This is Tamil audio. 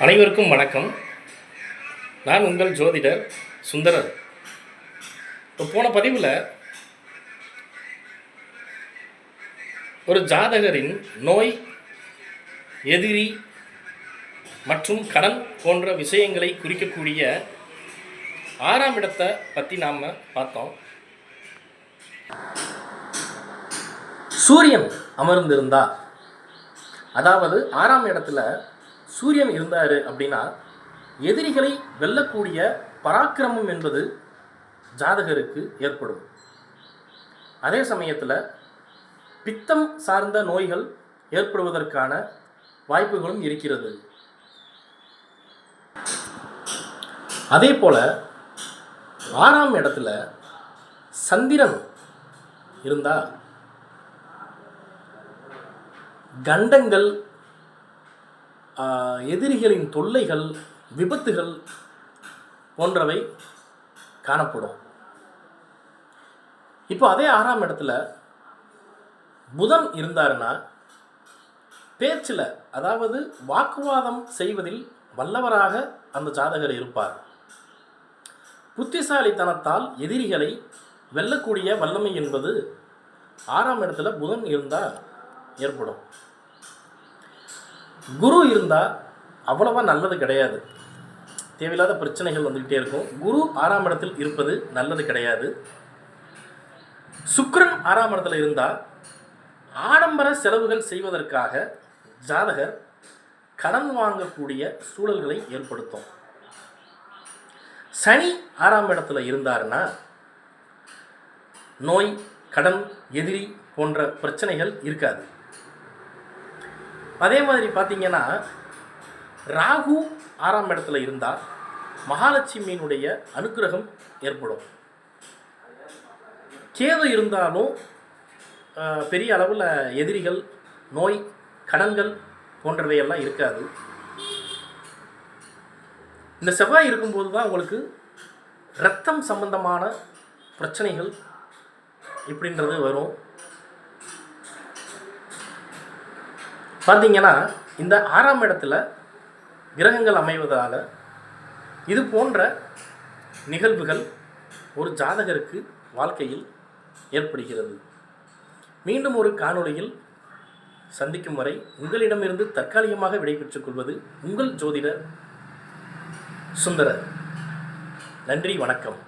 அனைவருக்கும் வணக்கம். நான் உங்கள் ஜோதிடர் சுந்தரர். இப்போ போன பதிவில் ஒரு ஜாதகரின் நோய் எதிரி மற்றும் கடன் போன்ற விஷயங்களை குறிக்கக்கூடிய ஆறாம் இடத்தை பற்றி நாம் பார்த்தோம். சூரியன் அமர்ந்திருந்தா அதாவது ஆறாம் இடத்துல சூரியன் இருந்தார் அப்படின்னா எதிரிகளை வெல்லக்கூடிய பராக்கிரமம் என்பது ஜாதகருக்கு ஏற்படும். அதே சமயத்தில் பித்தம் சார்ந்த நோய்கள் ஏற்படுவதற்கான வாய்ப்புகளும் இருக்கிறது. அதே போல ஆறாம் இடத்துல சந்திரன் இருந்தால் கண்டங்கள் எதிரிகளின் தொல்லைகள் விபத்துகள் போன்றவை காணப்படும். இப்போ அதே ஆறாம் இடத்துல புதன் இருந்தாருன்னா பேச்சில் அதாவது வாக்குவாதம் செய்வதில் வல்லவராக அந்த ஜாதகர் இருப்பார். புத்திசாலித்தனத்தால் எதிரிகளை வெல்லக்கூடிய வல்லமை என்பது ஆறாம் இடத்துல புதன் இருந்தால் ஏற்படும். குரு இருந்தால் அவ்வளவா நல்லது கிடையாது. தேவையில்லாத பிரச்சனைகள் வந்துக்கிட்டே இருக்கும். குரு ஆறாம் இடத்தில் இருப்பது நல்லது கிடையாது. சுக்கரன் ஆறாம் இடத்துல இருந்தால் ஆடம்பர செலவுகள் செய்வதற்காக ஜாதகர் கடன் வாங்கக்கூடிய சூழல்களை ஏற்படுத்தும். சனி ஆறாம் இடத்துல இருந்தாருன்னா நோய் கடன் எதிரி போன்ற பிரச்சனைகள் இருக்காது. அதே மாதிரி பார்த்தீங்கன்னா ராகு ஆறாம் இடத்துல இருந்தால் மகாலட்சுமியினுடைய அனுக்கிரகம் ஏற்படும். கேது இருந்தாலும் பெரிய அளவில் எதிரிகள் நோய் கடன்கள் போன்றவையெல்லாம் இருக்காது. இந்த செவ்வாய் இருக்கும்போது தான் உங்களுக்கு ரத்தம் சம்பந்தமான பிரச்சனைகள் இப்படின்றது வரும். பார்த்தீங்கன்னா இந்த ஆறாம் இடத்துல கிரகங்கள் அமைவதால் இது போன்ற நிகழ்வுகள் ஒரு ஜாதகருக்கு வாழ்க்கையில் ஏற்படுகிறது. மீண்டும் ஒரு காணொளியில் சந்திக்கும் வரை உங்களிடமிருந்து தற்காலிகமாக விடைபெற்றுக் கொள்வது உங்கள் ஜோதிடர் சுந்தரர். நன்றி வணக்கம்.